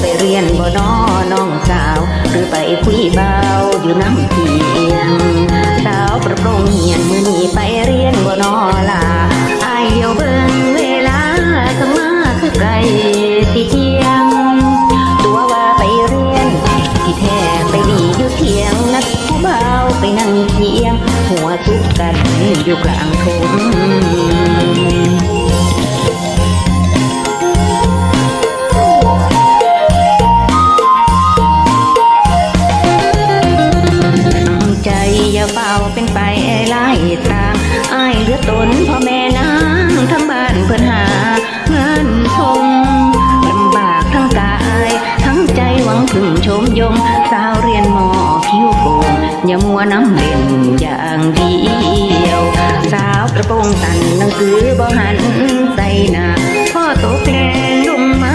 ไปเรียนบ่นอน้องสาว หรือไปคุยเบาอยู่น้ำเพียง สาวประโปรงเหียนมือนีไปเรียนบ่นอลาอายเดียวเบิ่งเวลาสมาคือไกลสิเที่ยง ตัวว่าไปเรียน ที่แท้ไปดีอยู่เที่ยงนักผู้เบาไปนั่งเทียง หัวทุกกันอยู่กลางทุ่งาเฝ้าเป็นไปไล่ตามอ้ายเหลือตนพ่อแม่นางทั้งบ้านเพื่อนหาเงินทงลำบากทั้งกาย ทั้งใจหวังพึ่งชมยงสาวเรียนมอผิวโป่งอย่ามัวน้ำเล่นอย่างเดียว สาวกระโปรงตันหนังสือบ่หันใส่หน้าพ่อตกแรงลงมา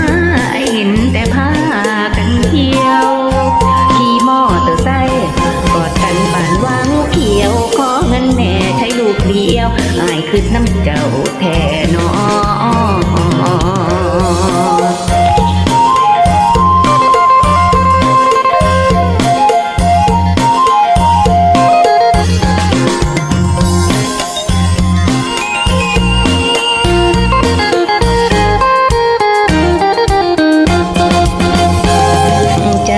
อ้เห็นแต่ผ้า คือน้ำเจ้าแท่นอใจ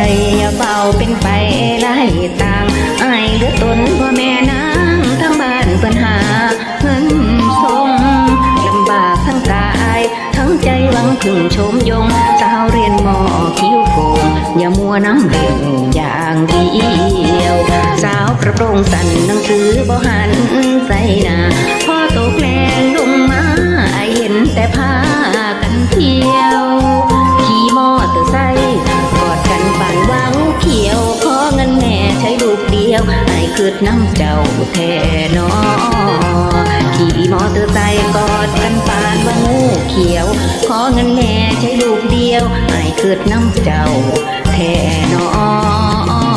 เบาเป็นไปไล่ตามอายเหลือตนพ่อแม่นางทั้งบ้านปัญหา ชมยง สาวเรียนมอคิ้วโกงอย่ามัวน้ำเบ่งอย่างเดียว สาวกระโปรงสั่นหนังสือบ่หันใส่หน้าพ่อตกแรงลงมาอายเห็นแต่ผ้า คืดน้ำเจ้าแท่นอขี่มอเตอร์ไซค์กอดกันปานว่างูเขียว ขอเงินแม่ใช้ลูกเดียวไอ้คืดน้ำเจ้าแท่นอ